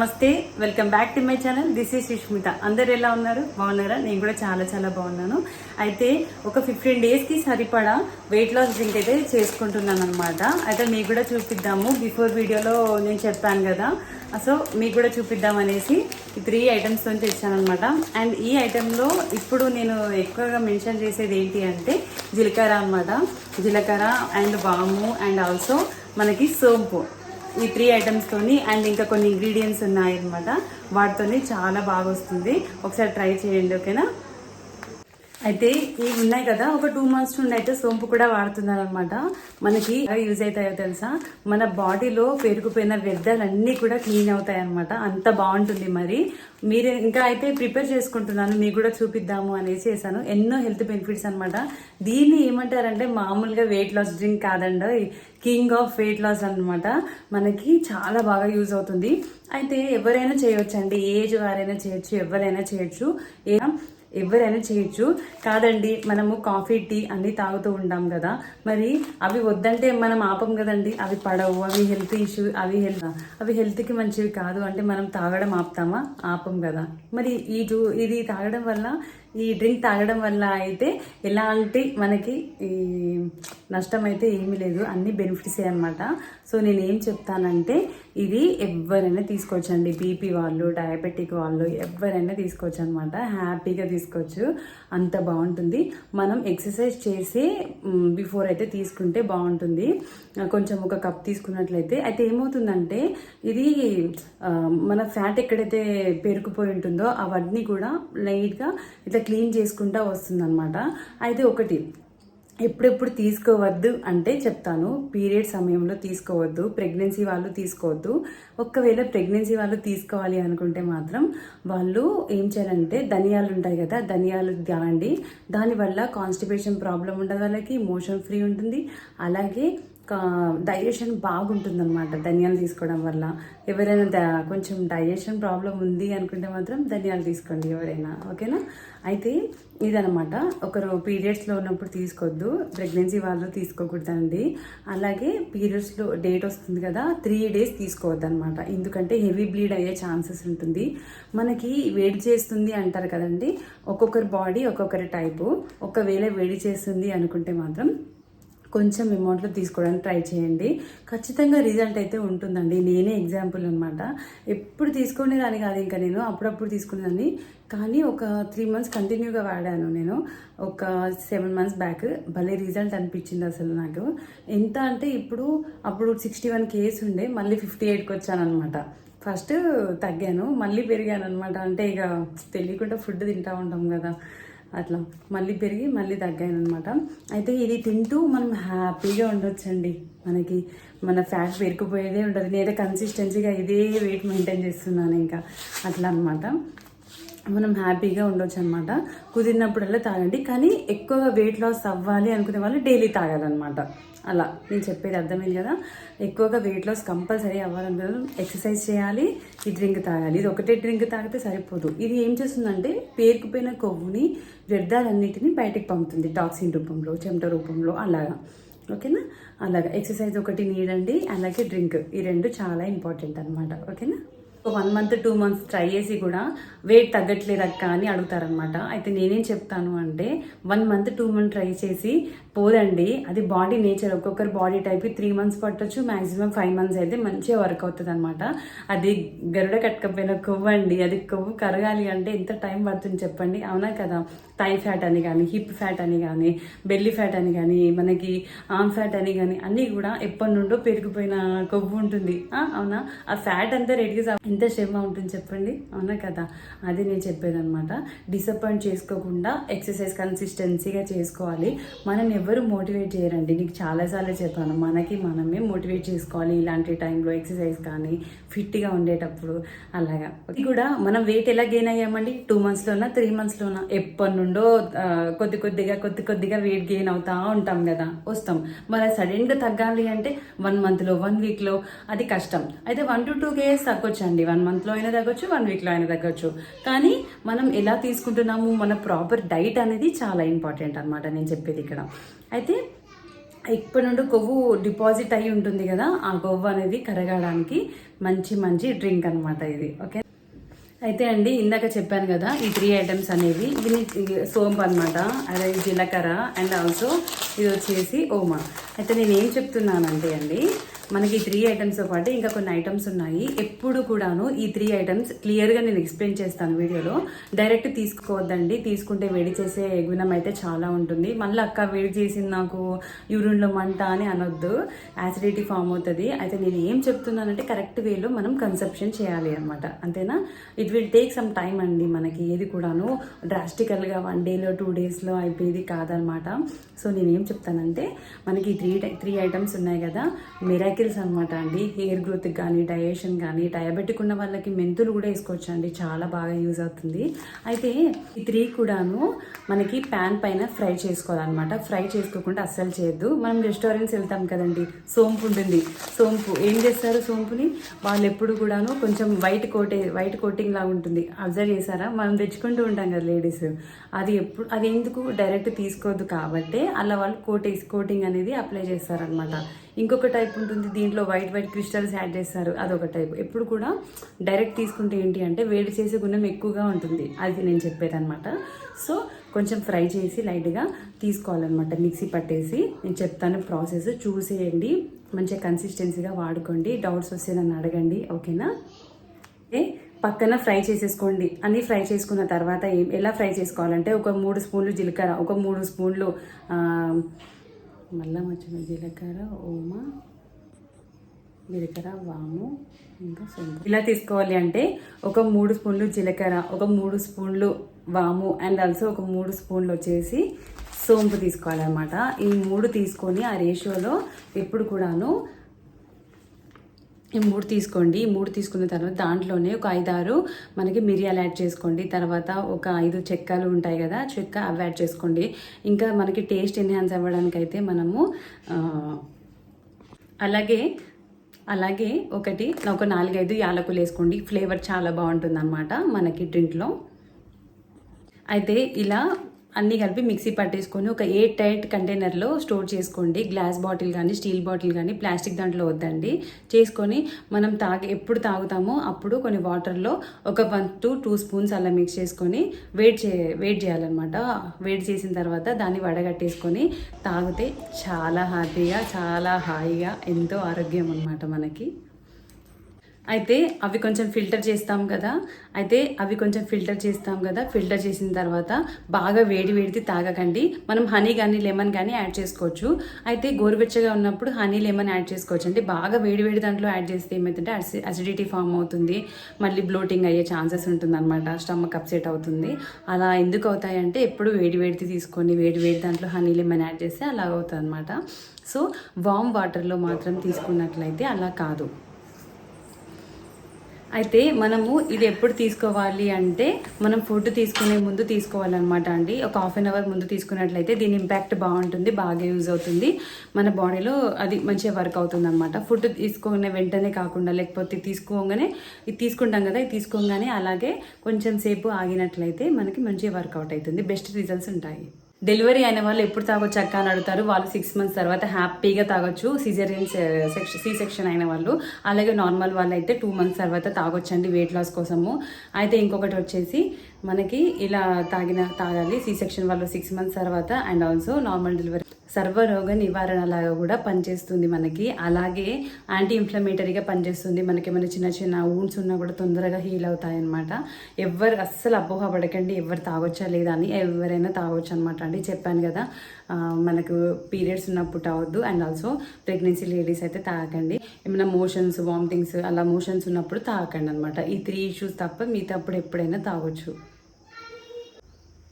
నమస్తే welcome back to my channel. This is Sushmita. అందరు ఎలా ఉన్నారు? బాగున్నారా? నేను కూడా చాలా చాలా బాగున్నాను. అయితే ఒక ఫిఫ్టీన్ డేస్కి సరిపడా వెయిట్ లాస్ డ్రింక్ అయితే చేసుకుంటున్నాను అనమాట అయితే మీకు కూడా చూపిద్దాము. బిఫోర్ వీడియోలో నేను చెప్పాను కదా. సో మీకు కూడా చూపిద్దాం అనేసి ఈ త్రీ ఐటమ్స్తో తెచ్చానమాట అండ్ ఈ ఐటెంలో ఇప్పుడు నేను ఎక్కువగా మెన్షన్ చేసేది ఏంటి అంటే జీలకర్ర అనమాట జీలకర్ర అండ్ వాము అండ్ ఆల్సో మనకి సోంపు. ఈ త్రీ ఐటమ్స్తోని అండ్ ఇంకా కొన్ని ఇంగ్రీడియంట్స్ ఉన్నాయి అనమాట వాటితోని చాలా బాగా వస్తుంది ఒకసారి ట్రై చేయండి ఓకేనా అయితే ఇవి ఉన్నాయి కదా ఒక టూ మంత్స్ నుండి అయితే సోంపు కూడా వాడుతున్నారు అనమాట మనకి అవి యూజ్ అవుతాయో తెలుసా? మన బాడీలో పెరిగిపోయిన వ్యర్థాలన్నీ కూడా క్లీన్ అవుతాయి అనమాట అంత బాగుంటుంది మరి. మీరు ఇంకా అయితే ప్రిపేర్ చేసుకుంటున్నాను మీకు కూడా చూపిద్దాము అనేసి చేశాను. ఎన్నో హెల్త్ బెనిఫిట్స్ అనమాట దీన్ని ఏమంటారంటే మామూలుగా వెయిట్ లాస్ డ్రింక్ కాదండి కింగ్ ఆఫ్ వెయిట్ లాస్ అనమాట మనకి చాలా బాగా యూజ్ అవుతుంది. అయితే ఎవరైనా చేయొచ్చండి ఏజ్ వారైనా చేయొచ్చు ఎవరైనా చేయొచ్చు. ఎవరైనా చేయొచ్చు. కాదండి మనము కాఫీ టీ అన్నీ తాగుతూ ఉంటాం కదా. మరి అవి వద్దంటే మనం ఆపం కదండి. అవి పడవు అవి హెల్త్ ఇష్యూ అవి హెల్త్ అవి హెల్త్కి మంచివి కాదు అంటే మనం తాగడం ఆపుతామా? ఆపం కదా. మరి ఈ ఇది తాగడం వల్ల ఈ డ్రింక్ తాగడం వల్ల అయితే ఎలాంటి మనకి ఈ నష్టం అయితే ఏమీ లేదు. అన్ని బెనిఫిట్స్ అనమాట సో నేను ఏం చెప్తానంటే ఇది ఎవరైనా తీసుకోవచ్చండి. బీపీ వాళ్ళు డయాబెటిక్ వాళ్ళు ఎవరైనా తీసుకోవచ్చు అనమాట హ్యాపీగా తీసుకోవచ్చు. అంత బాగుంటుంది. మనం ఎక్సర్సైజ్ చేసి బిఫోర్ అయితే తీసుకుంటే బాగుంటుంది. కొంచెం ఒక కప్ తీసుకున్నట్లయితే. అయితే ఏమవుతుందంటే ఇది మన ఫ్యాట్ ఎక్కడైతే పేరుకుపోయి ఉంటుందో అవన్నీ కూడా లైట్గా ఇట్లా క్లీన్ చేసుకుంటా వస్తుందన్నమాట. అయితే ఒకటి ఎప్పుడెప్పుడు తీసుకోవద్దు అంటే చెప్తాను. పీరియడ్ సమయంలో తీసుకోవద్దు ప్రెగ్నెన్సీ వాళ్ళు తీసుకోవద్దు. ఒకవేళ ప్రెగ్నెన్సీ వాళ్ళు తీసుకోవాలి అనుకుంటే మాత్రం వాళ్ళు ఏం చేయాలంటే ధనియాలు ఉంటాయి కదా ధనియాలు తినండి దానివల్ల కాన్స్టిపేషన్ ప్రాబ్లం ఉండదు వాళ్ళకి మోషన్ ఫ్రీ ఉంటుంది. అలాగే డైజెషన్ బాగుంటుంది అనమాట ధనియాలు తీసుకోవడం వల్ల. ఎవరైనా కొంచెం డైజెషన్ ప్రాబ్లం ఉంది అనుకుంటే మాత్రం ధనియాలు తీసుకోండి ఎవరైనా ఓకేనా? అయితే ఇదనమాట ఒకరు పీరియడ్స్లో ఉన్నప్పుడు తీసుకోవద్దు ప్రెగ్నెన్సీ వాళ్ళు తీసుకోకూడదండి. అలాగే పీరియడ్స్లో డేట్ వస్తుంది కదా త్రీ డేస్ తీసుకోవద్దు అనమాట ఎందుకంటే హెవీ బ్లీడ్ అయ్యే ఛాన్సెస్ ఉంటుంది. మనకి వేడి చేస్తుంది అంటారు కదండి ఒక్కొక్కరి బాడీ ఒక్కొక్కరి టైపు ఒకవేళ వేడి చేస్తుంది అనుకుంటే మాత్రం కొంచెం అమౌంట్లో తీసుకోవడానికి ట్రై చేయండి. ఖచ్చితంగా రిజల్ట్ అయితే ఉంటుందండి. నేనే ఎగ్జాంపుల్ అనమాట ఎప్పుడు తీసుకునేదాన్ని కాదు ఇంకా నేను అప్పుడప్పుడు తీసుకునేదాన్ని కానీ ఒక త్రీ మంత్స్ కంటిన్యూగా వాడాను నేను. ఒక సెవెన్ మంత్స్ బ్యాక్ భలే రిజల్ట్ అనిపించింది అసలు నాకు. ఎంత అంటే ఇప్పుడు అప్పుడు సిక్స్టీ వన్ కేస్ ఉండే మళ్ళీ ఫిఫ్టీ ఎయిట్కి వచ్చాను అనమాట ఫస్ట్ తగ్గాను మళ్ళీ పెరిగాను అనమాట అంటే ఇక తెలియకుండా ఫుడ్ తింటా ఉంటాం కదా. అట్లా. మళ్ళీ పెరిగి మళ్ళీ తగ్గాయనమాట. అయితే ఇది తింటూ మనం హ్యాపీగా ఉండొచ్చండి. మనకి మన ఫ్యాట్ పెరిగిపోయేదే ఉండదు. నేనైతే కన్సిస్టెన్సీగా ఇదే వెయిట్ మెయింటైన్ చేస్తున్నాను ఇంకా. అట్లా అనమాట మనం హ్యాపీగా ఉండొచ్చు అనమాట కుదిరినప్పుడల్లా తాగండి. కానీ ఎక్కువగా వెయిట్ లాస్ అవ్వాలి అనుకునే వాళ్ళు డైలీ తాగాలన్నమాట. అలా. నేను చెప్పేది అర్థమైంది కదా? ఎక్కువగా వెయిట్ లాస్ కంపల్సరీ అవ్వాలనుకునే ఎక్సర్సైజ్ చేయాలి ఈ డ్రింక్ తాగాలి. ఇది ఒకటే డ్రింక్ తాగితే సరిపోదు. ఇది ఏం చేస్తుందంటే పేరుకుపోయిన కొవ్వుని వ్యర్థాలన్నిటిని బయటకు పంపుతుంది. టాక్సిన్ రూపంలో చెమట రూపంలో అలాగా. ఓకేనా? అలాగా. ఎక్సర్సైజ్ ఒకటి నీడండి అలాగే డ్రింక్ ఈ రెండు చాలా ఇంపార్టెంట్ అనమాట ఓకేనా? One month two months try చేసి కూడా వెయిట్ తగ్గట్లేదు అక్క అని అడుగుతారనమాట అయితే నేనేం చెప్తాను అంటే one month two month try చేసి పోదండి. అది బాడీ నేచర్ ఒక్కొక్కరి బాడీ టైప్ త్రీ మంత్స్ పట్టొచ్చు మ్యాక్సిమం ఫైవ్ మంత్స్ అయితే మంచిగా వర్క్ అవుతుంది అనమాట అది గరుడ కట్టకపోయిన కొవ్వు అండి. అది కొవ్వు కరగాలి అంటే ఎంత టైం పడుతుంది చెప్పండి? అవునా కదా? థై ఫ్యాట్ అని కానీ హిప్ ఫ్యాట్ అని కానీ బెల్లి ఫ్యాట్ అని కానీ మనకి ఆమ్ ఫ్యాట్ అని కానీ అన్నీ కూడా ఎప్పటి నుండో పెరిగిపోయిన కొవ్వు ఉంటుంది. అవునా? ఆ ఫ్యాట్ అంతా రెడ్యూస్ ఎంత శ్రమ ఉంటుంది చెప్పండి? అవునా కదా? అది నేను చెప్పేదన్నమాట. డిసప్పాయింట్ చేసుకోకుండా ఎక్సర్సైజ్ కన్సిస్టెన్సీగా చేసుకోవాలి. మనం ఎవరు మోటివేట్ చేయరండి. నీకు చాలాసార్లు చెప్పాను మనకి మనమే మోటివేట్ చేసుకోవాలి ఇలాంటి టైంలో ఎక్సర్సైజ్ కానీ ఫిట్గా ఉండేటప్పుడు అలాగా. ఇది కూడా మనం వెయిట్ ఎలా గెయిన్ అయ్యామండి? టూ మంత్స్లోనా త్రీ మంత్స్లోనా ఎప్పటి నుండో కొద్ది కొద్దిగా కొద్ది కొద్దిగా వెయిట్ గెయిన్ అవుతా ఉంటాం కదా? వస్తాం. మరి సడన్గా తగ్గాలి అంటే వన్ మంత్లో వన్ వీక్లో అది కష్టం. అయితే వన్ టు టూ కేస్ తగ్గొచ్చు అండి వన్ మంత్లో అయినా తగ్గొచ్చు వన్ వీక్లో అయినా తగ్గొచ్చు. కానీ మనం ఎలా తీసుకుంటున్నాము మన ప్రాపర్ డైట్ అనేది చాలా ఇంపార్టెంట్ అనమాట నేను చెప్పేది ఇక్కడ. అయితే ఇప్పటి నుండి కొవ్వు డిపాజిట్ అయి ఉంటుంది కదా ఆ కొవ్వు అనేది కరగడానికి మంచి మంచి డ్రింక్ అనమాట ఇది ఓకే అయితే అండి ఇందాక చెప్పాను కదా ఈ త్రీ ఐటమ్స్ అనేవి ఇవి సోంపు అనమాట అదే జీలకర్ర అండ్ ఆల్సో ఇది వచ్చేసి ఓమా. అయితే నేను ఏం చెప్తున్నానంటే అండి మనకి ఈ త్రీ ఐటమ్స్తో పాటు ఇంకా కొన్ని ఐటమ్స్ ఉన్నాయి. ఎప్పుడు కూడాను ఈ త్రీ ఐటమ్స్ క్లియర్గా నేను ఎక్స్ప్లెయిన్ చేస్తాను వీడియోలో. డైరెక్ట్ తీసుకోవద్దండి. తీసుకుంటే వేడి చేసే గుణం అయితే చాలా ఉంటుంది. మళ్ళీ అక్క వేడి చేసింది నాకు యూరిన్లో మంట అని అనొద్దు. యాసిడిటీ ఫామ్ అవుతుంది. అయితే నేను ఏం చెప్తున్నానంటే కరెక్ట్ వేలో మనం కన్సెప్షన్ చేయాలి అనమాట అంతేనా? It will take some time అండి మనకి. ఏది కూడాను డ్రాస్టికల్గా వన్ డేలో టూ డేస్లో అయిపోయేది కాదనమాట సో నేను ఏం చెప్తానంటే మనకి త్రీ త్రీ ఐటమ్స్ ఉన్నాయి కదా. మిరాకిల్స్ అనమాట అండి. హెయిర్ గ్రోత్కి కానీ డయేషన్ కానీ డయాబెటిక్ ఉన్న వాళ్ళకి మెంతులు కూడా వేసుకోవచ్చు అండి చాలా బాగా యూజ్ అవుతుంది. అయితే ఈ త్రీ కూడాను మనకి ప్యాన్ పైన ఫ్రై చేసుకోవాలన్నమాట. ఫ్రై చేసుకోకుండా అస్సలు చేయొద్దు. మనం రెస్టారెంట్స్ వెళ్తాం కదండి. సోంపు ఉంటుంది. సోంపు. ఏం చేస్తారు సోంపుని? వాళ్ళు ఎప్పుడు కూడాను కొంచెం వైట్ కోటే వైట్ కోటింగ్ లాగా ఉంటుంది. అబ్జర్వ్ చేశారా? మనం తెచ్చుకుంటూ ఉంటాం కదా లేడీస్ అది ఎప్పుడు అది ఎందుకు? డైరెక్ట్ తీసుకోవద్దు కాబట్టి అలా వాళ్ళు కోటేసి కోటింగ్ అనేది అప్లై చేస్తారనమాట ఇంకొక టైప్ ఉంటుంది. దీంట్లో వైట్ వైట్ క్రిస్టల్స్ యాడ్ చేస్తారు. అదొక టైప్ ఎప్పుడు కూడా డైరెక్ట్ తీసుకుంటే ఏంటి అంటే వేడి చేసే గుణం ఎక్కువగా ఉంటుంది. అది నేను చెప్పేదనమాట సో కొంచెం ఫ్రై చేసి లైట్గా తీసుకోవాలన్నమాట. మిక్సీ పట్టేసి నేను చెప్తాను ప్రాసెస్ చూసేయండి. మంచిగా కన్సిస్టెన్సీగా వాడుకోండి. డౌట్స్ వస్తే నన్ను అడగండి. ఓకేనా ఏ? పక్కన ఫ్రై చేసేసుకోండి. అన్నీ ఫ్రై చేసుకున్న తర్వాత ఏం ఎలా ఫ్రై చేసుకోవాలంటే ఒక మూడు స్పూన్లు జీలకర్ర ఒక మూడు స్పూన్లు మళ్ళా వచ్చిన జీలకర్ర ఓమ జీలకర్ర వాము ఇంకా సొంపు ఇలా తీసుకోవాలి అంటే ఒక మూడు స్పూన్లు జీలకర్ర ఒక మూడు స్పూన్లు వాము అండ్ ఆల్సో ఒక మూడు స్పూన్లు వచ్చేసి సోంపు తీసుకోవాలన్నమాట. ఈ మూడు తీసుకొని ఆ రేషియోలో ఎప్పుడు కూడాను ఈ మూడు తీసుకోండి. ఈ మూడు తీసుకున్న తర్వాత దాంట్లోనే ఒక ఐదారు మనకి మిరియాలు యాడ్ చేసుకోండి. తర్వాత ఒక ఐదు చెక్కలు ఉంటాయి కదా చెక్క అవి యాడ్ చేసుకోండి. ఇంకా మనకి టేస్ట్ ఎన్హాన్స్ అవ్వడానికైతే మనము అలాగే అలాగే ఒకటి ఒక నాలుగైదు యాలకులు వేసుకోండి. ఫ్లేవర్ చాలా బాగుంటుంది అనమాట మనకి డ్రింక్లో. అయితే ఇలా అన్నీ కలిపి మిక్సీ పట్టేసుకొని ఒక ఎయిట్ టైట్ కంటైనర్లో స్టోర్ చేసుకోండి. గ్లాస్ బాటిల్ కానీ స్టీల్ బాటిల్ కానీ ప్లాస్టిక్ దాంట్లో వద్దండి. చేసుకొని మనం తాగి ఎప్పుడు తాగుతామో అప్పుడు కొన్ని వాటర్లో ఒక వన్ టు టూ స్పూన్స్ అలా మిక్స్ చేసుకొని వెయిట్ చే వెయిట్ చేయాలన్నమాట. వెయిట్ చేసిన తర్వాత దాన్ని వడగట్టేసుకొని తాగితే చాలా హ్యాపీగా చాలా హాయిగా ఎంతో ఆరోగ్యం అనమాట మనకి. అయితే అవి కొంచెం ఫిల్టర్ చేస్తాం కదా. అయితే అవి కొంచెం ఫిల్టర్ చేస్తాం కదా. ఫిల్టర్ చేసిన తర్వాత బాగా వేడి వేడిది తాగకండి. మనం హనీ కానీ లెమన్ కానీ యాడ్ చేసుకోవచ్చు. అయితే గోరువెచ్చగా ఉన్నప్పుడు హనీ లెమన్ యాడ్ చేసుకోవచ్చు అంటే బాగా వేడి వేడి దాంట్లో యాడ్ చేస్తే ఏమవుతుంటే అసిడిటీ ఫామ్ అవుతుంది. మళ్ళీ బ్లోటింగ్ అయ్యే ఛాన్సెస్ ఉంటుంది అనమాట స్టమక్ అప్సెట్ అవుతుంది. అలా ఎందుకు అవుతాయంటే ఎప్పుడు వేడి వేడిది తీసుకొని వేడి వేడి దాంట్లో హనీ లెమన్ యాడ్ చేస్తే అలా అవుతుంది అనమాట సో వామ్ వాటర్లో మాత్రం తీసుకున్నట్లయితే అలా కాదు. అయితే మనము ఇది ఎప్పుడు తీసుకోవాలి అంటే మనం ఫుడ్ తీసుకునే ముందు తీసుకోవాలన్నమాట అండి. ఒక హాఫ్ అన్ అవర్ ముందు తీసుకున్నట్లయితే దీని ఇంపాక్ట్ బాగుంటుంది బాగా యూజ్ అవుతుంది. మన బాడీలో అది మంచిగా వర్క్ అవుతుంది అనమాట ఫుడ్ తీసుకునే వెంటనే కాకుండా లేకపోతే తీసుకోగానే ఇది తీసుకుంటాం కదా ఇది తీసుకోగానే అలాగే కొంచెం సేపు ఆగినట్లయితే మనకి మంచిగా వర్కౌట్ అవుతుంది. బెస్ట్ రిజల్ట్స్ ఉంటాయి. డెలివరీ అయిన వాళ్ళు ఎప్పుడు తాగొచ్చు అక్క అని అడుగుతారు. వాళ్ళు సిక్స్ మంత్స్ తర్వాత హ్యాపీగా తాగొచ్చు. సిజరియన్ సెక్షన్ సి సెక్షన్ అయిన వాళ్ళు. అలాగే నార్మల్ వాళ్ళు అయితే టూ మంత్స్ తర్వాత తాగొచ్చండి వెయిట్ లాస్ కోసము. అయితే ఇంకొకటి వచ్చేసి మనకి ఇలా తాగిన తాగాలి. సి సెక్షన్ వాళ్ళు సిక్స్ మంత్స్ తర్వాత అండ్ ఆల్సో నార్మల్ డెలివరీ సర్వరోగ నివారణ లాగా కూడా పనిచేస్తుంది మనకి. అలాగే యాంటీ ఇన్ఫ్లమేటరీగా పనిచేస్తుంది. మనకి ఏమైనా చిన్న చిన్న ఊన్స్ ఉన్నా కూడా తొందరగా హీల్ అవుతాయి అనమాట ఎవరు అస్సలు అపోహ పడకండి. ఎవరు తాగొచ్చా లేదా అని ఎవరైనా తాగొచ్చు అనమాట అండి. చెప్పాను కదా మనకు పీరియడ్స్ ఉన్నప్పుడు తాగొద్దు. అండ్ ఆల్సో ప్రెగ్నెన్సీ లేడీస్ అయితే తాగకండి. ఏమైనా మోషన్స్ వామిటింగ్స్ అలా మోషన్స్ ఉన్నప్పుడు తాగకండి అనమాట ఈ త్రీ ఇష్యూస్ తప్ప మిగతా అప్పుడు ఎప్పుడైనా తాగొచ్చు.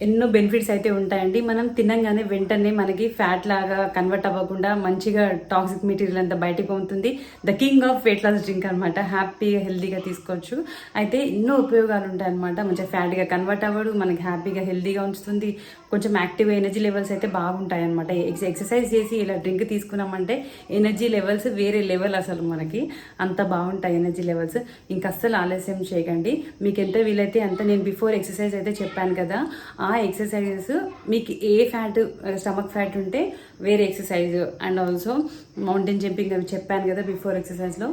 ఎన్నో బెనిఫిట్స్ అయితే ఉంటాయండి. మనం తినంగానే వెంటనే మనకి ఫ్యాట్ లాగా కన్వర్ట్ అవ్వకుండా మంచిగా టాక్సిక్ మెటీరియల్ అంతా బయటకు పోతుంది. The king of weight loss drink అనమాట హ్యాపీగా హెల్దీగా తీసుకోవచ్చు. అయితే ఎన్నో ఉపయోగాలు ఉంటాయి అనమాట మంచిగా ఫ్యాట్గా కన్వర్ట్ అవ్వడు మనకి హ్యాపీగా హెల్దీగా ఉంచుతుంది. కొంచెం యాక్టివ్ ఎనర్జీ లెవెల్స్ అయితే బాగుంటాయి అనమాట ఎక్సర్సైజ్ చేసి ఇలా డ్రింక్ తీసుకున్నామంటే ఎనర్జీ లెవెల్స్ వేరే లెవెల్ అసలు మనకి. అంత బాగుంటాయి ఎనర్జీ లెవెల్స్ ఇంకా అస్సలు ఆలస్యం చేయకండి. మీకు ఎంత వీలైతే అంత నేను బిఫోర్ ఎక్సర్సైజ్ అయితే చెప్పాను కదా. ఆ ఎక్సర్సైజెస్ మీకు ఏ ఫ్యాట్ స్టమక్ ఫ్యాట్ ఉంటే వేరే exercise. And also mountain jumping అవి చెప్పాను కదా బిఫోర్ ఎక్సర్సైజ్లో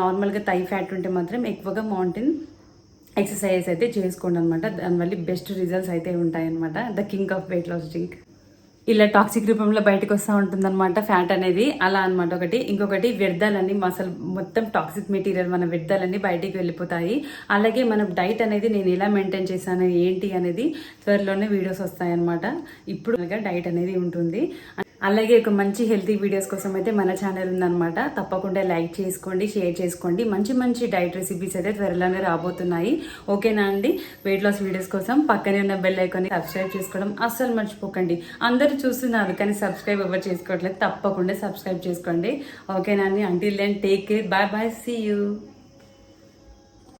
నార్మల్గా థై ఫ్యాట్ ఉంటే మాత్రం ఎక్కువగా మౌంటైన్ ఎక్సర్సైజెస్ అయితే చేసుకోండి అనమాట దానివల్ల బెస్ట్ రిజల్ట్స్ అయితే ఉంటాయన్నమాట. The king of weight loss drink. ఇలా టాక్సిక్ రూపంలో బయటకు వస్తూ ఉంటుంది అనమాట ఫ్యాట్ అనేది. అలా అనమాట ఒకటి. ఇంకొకటి వ్యర్థాలన్నీ అసలు మొత్తం టాక్సిక్ మెటీరియల్ మన వ్యర్థాలన్నీ బయటికి వెళ్ళిపోతాయి. అలాగే మన డైట్ అనేది నేను ఎలా మెయింటైన్ చేశాను ఏంటి అనేది త్వరలోనే వీడియోస్ వస్తాయన్నమాట. ఇప్పుడు డైట్ అనేది ఉంటుంది. అలాగే ఒక మంచి హెల్తీ వీడియోస్ కోసం అయితే మన ఛానల్ ఉందన్నమాట. తప్పకుండా లైక్ చేసుకోండి షేర్ చేసుకోండి. మంచి మంచి డైట్ రెసిపీస్ అయితే త్వరలోనే రాబోతున్నాయి. ఓకేనా అండి? వెయిట్ లాస్ వీడియోస్ కోసం పక్కనే ఉన్న బెల్ ఐకాన్ని సబ్స్క్రైబ్ చేసుకోవడం అస్సలు మర్చిపోకండి. అందరూ చూస్తున్నారు కానీ సబ్స్క్రైబ్ ఎవరు చేసుకోవట్లేదు తప్పకుండా సబ్స్క్రైబ్ చేసుకోండి. ఓకేనా అండి? Until then take care bye bye see you